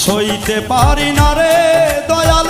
সইতে পারি না রে দয়াল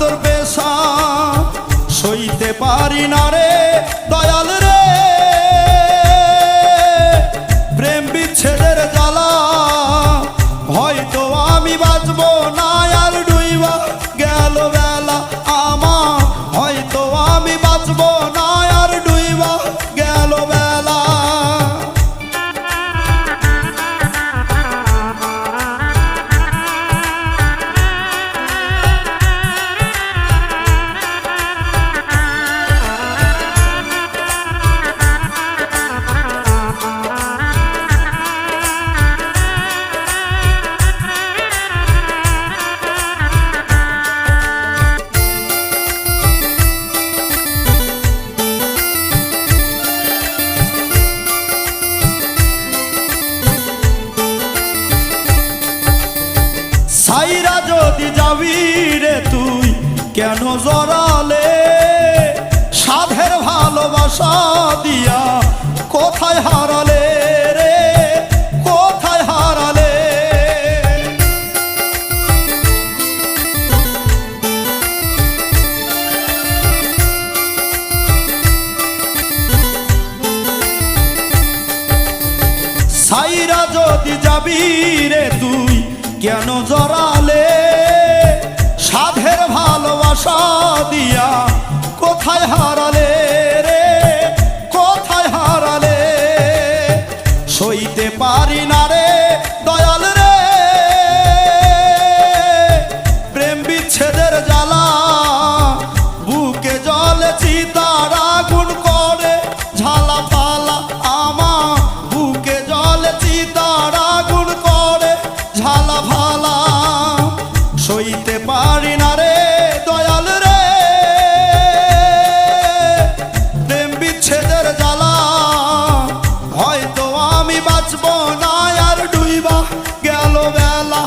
তোর পেশা সইতে পারি না রে দয়াল রে। সাইরা যদি যাবি রে তুই, কেন জড়ালে? সাধের ভালোবাসা দিয়া কোথায় হারালে রে? কোথায় হারালে? সাইরা যদি যাবি রে তুই কেন জড়ালে? সাধের ভালোবাসা দিয়া হইতে পারি না রে, দয়াল রে। প্রেম বিচ্ছেদের জ্বালা, হয়তো আমি বাঁচব না, আর ডুইবা গেল বেলা।